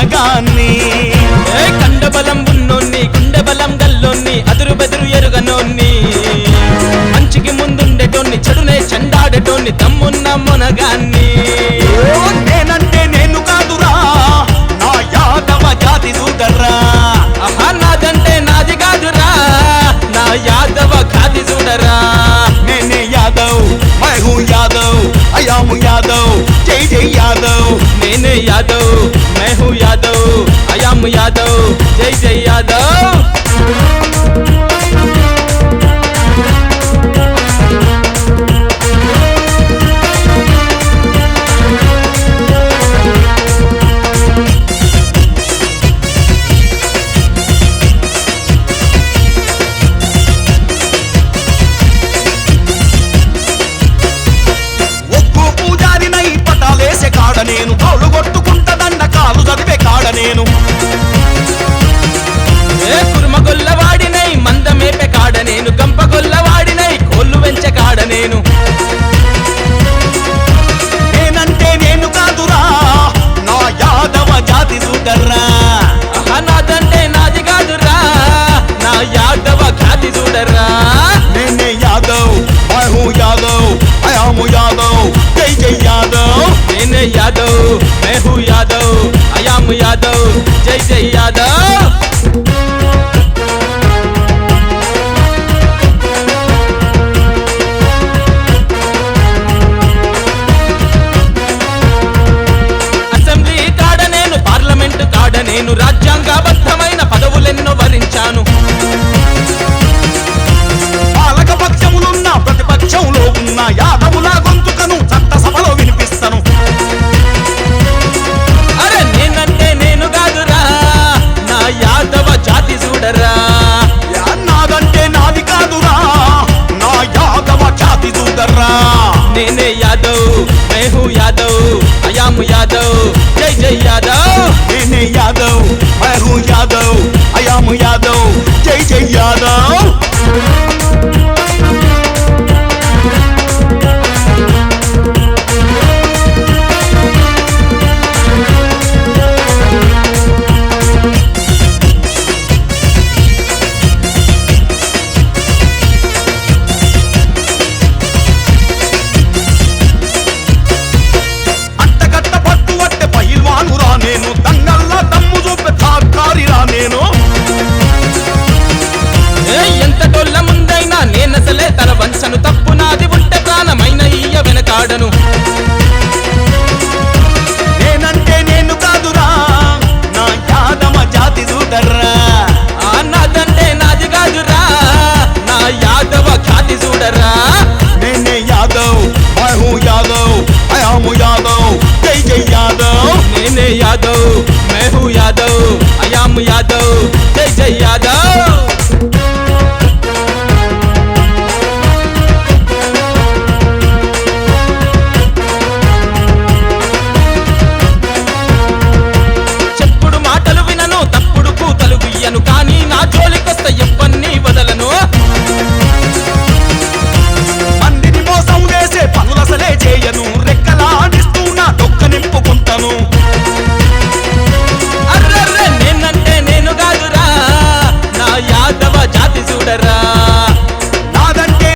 అనగాన్ని కండబలం ఉన్నోన్ని గుండెబలం గల్లోన్ని అదురు బెదురు ఎరుగనోన్ని. మంచికి ముందుండేటోన్ని చెడునే చెండాడేటోన్ని తమ్మున్న మొనగాన్ని. yadav jai jai హాలతి చూడరా నేనే యాదవ్ ఐ హూ యాదవ్ ఐ ఆమ్ యాదవ్ జై జై యాదవ్. నేనే యాదవ్ మే హూ యాదవ్ ఐ ఆమ్ యాదవ్ జై జై యాదవ్. နေနေရတော့မဲဟူရတော့အယမရတော့ကြိတ်ကြိတ်ရတော့နေနေရတော့မဲဟူရတော့အယမရတော့ကြိတ်ကြိတ်ရတော့